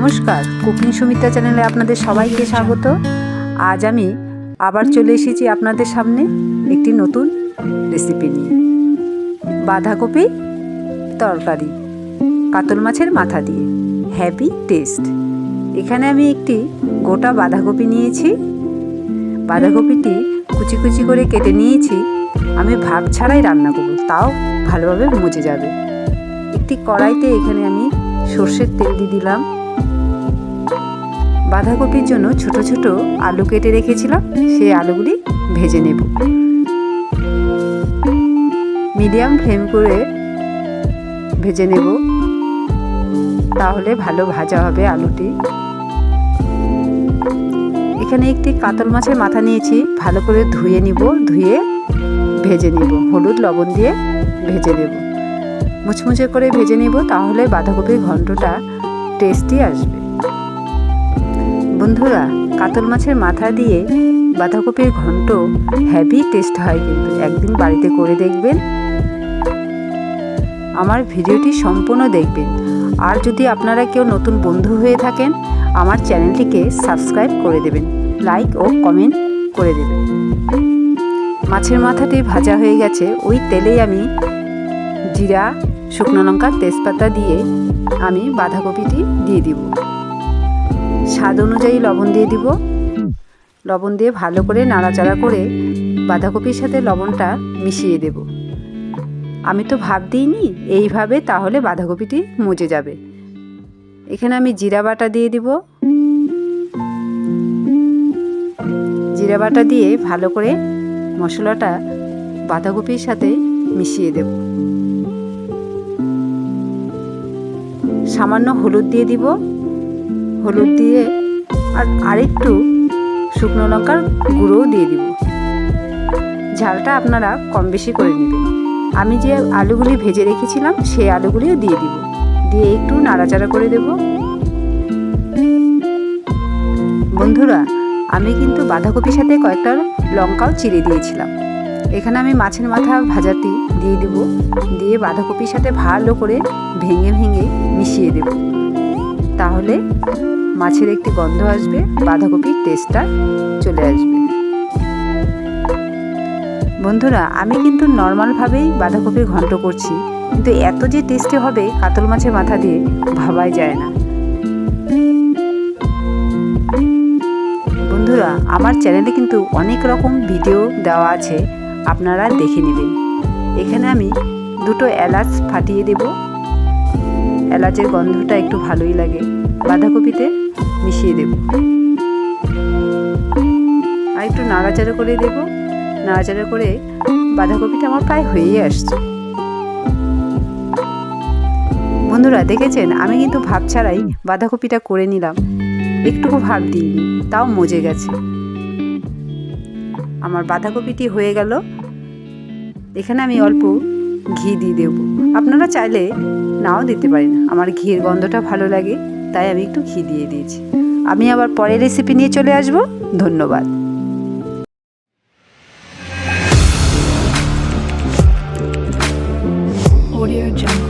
নমস্কার, কুকিং সুমিতা চ্যানেলে আপনাদের সবাইকে স্বাগত। আজ আমি আবার চলে এসেছি আপনাদের সামনে একটি নতুন রেসিপি নিয়ে। বাঁধাকপি তরকারি, কাতল মাছের মাথা দিয়ে হ্যাপি টেস্ট এখানে আমি একটি গোটা বাঁধাকপি নিয়েছি। বাঁধাকপিটি কুচি কুচি করে কেটে নিয়েছি। আমি ভাব ছাড়াই রান্না করব, তাও ভালোভাবে মজে যাবে। একটি কড়াইতে এখানে আমি সর্ষের তেল দিয়ে দিলাম। বাঁধাকপির জন্য ছোট ছোট আলু কেটে রেখেছিলাম, সেই আলুগুলি ভেজে নেব। মিডিয়াম ফ্লেম করে ভেজে নেব, তাহলে ভালো ভাজা হবে আলুটি। এখানে একটি কাতল মাছের মাথা নিয়েছি, ভালো করে ধুয়ে নিব, ধুয়ে ভেজে নিব। হলুদ লবণ দিয়ে ভেজে নেব। মুচমুচে করে ভেজে নেব, তাহলে বাঁধাকপির ঘন্টটা টেস্টি আসবে। বন্ধুরা, কাতল মাছের মাথা দিয়ে বাঁধাকপির ঘন্ট হ্যাভি টেস্ট হয় কিন্তু। একদিন বাড়িতে করে দেখবেন। আমার ভিডিওটি সম্পূর্ণ দেখবেন। আর যদি আপনারা কেউ নতুন বন্ধু হয়ে থাকেন, আমার চ্যানেলটিকে সাবস্ক্রাইব করে দেবেন, লাইক ও কমেন্ট করে দেবেন। মাছের মাথাটি ভাজা হয়ে গেছে। ওই তেলেই আমি জিরা, শুকনো লঙ্কা, তেজপাতা দিয়ে আমি বাঁধাকপিটি দিয়ে দিব। স্বাদ অনুযায়ী লবণ দিয়ে দিব। লবণ দিয়ে ভালো করে নাড়াচাড়া করে বাঁধাকপির সাথে লবণটা মিশিয়ে দেব। আমি তো ভাব দিইনি, এইভাবে তাহলে বাঁধাকপিটি মজে যাবে। এখানে আমি জিরা বাটা দিয়ে দিব। জিরা বাটা দিয়ে ভালো করে মশলাটা বাঁধাকপির সাথে মিশিয়ে দেব। সামান্য হলুদ দিয়ে দিব। হলুদ দিয়ে আর আরেকটু শুকনো লঙ্কার গুঁড়োও দিয়ে দিব। ঝালটা আপনারা কম বেশি করে নেবেন। আমি যে আলুগুলি ভেজে রেখেছিলাম, সেই আলুগুলিও দিয়ে দিব। দিয়ে একটু নাড়াচাড়া করে দেব। বন্ধুরা, আমি কিন্তু বাঁধাকপির সাথে কয়েকটা লঙ্কাও চিড়ে দিয়েছিলাম। এখানে আমি মাছের মাথা ভাজাটি দিয়ে দেব। দিয়ে বাঁধাকপির সাথে ভালো করে ভেঙে ভেঙে মিশিয়ে দেব। তাহলে মাছের একটি গন্ধ আসবে, বাঁধাকপির টেস্টটা চলে আসবে। বন্ধুরা, আমি কিন্তু নর্মালভাবেই বাঁধাকপির ঘন্ট করছি, কিন্তু এত যে টেস্টি হবে কাতল মাছের মাথা দিয়ে ভাবাই যায় না। বন্ধুরা, আমার চ্যানেলে কিন্তু অনেক রকম ভিডিও দেওয়া আছে, আপনারা দেখে নেবেন। এখানে আমি দুটো এলাচ ফাটিয়ে দেব। এলাচের গন্ধটা একটু ভালোই লাগে। বাঁধাকপিতে মিশিয়ে দেব। আর একটু নাড়াচাড়া করে দেব। নাড়াচাড়া করে বাঁধাকপিটা আমার প্রায় হয়েই আসছে। বন্ধুরা, দেখেছেন? আমি কিন্তু ভাব ছাড়াই বাঁধাকপিটা করে নিলাম। একটুকু ভাব দিইনি, তাও মজে গেছে। আমার বাঁধাকপিটি হয়ে গেল। এখানে আমি অল্প ঘি দিয়ে দেব। আপনারা চাইলে নাও দিতে পারেন। আমার ঘির গন্ধটা ভালো লাগে, তাই আমি একটু ঘি দিয়ে দিয়েছি। আমি আবার পরের রেসিপি নিয়ে চলে আসব। ধন্যবাদ। Audio Jungle.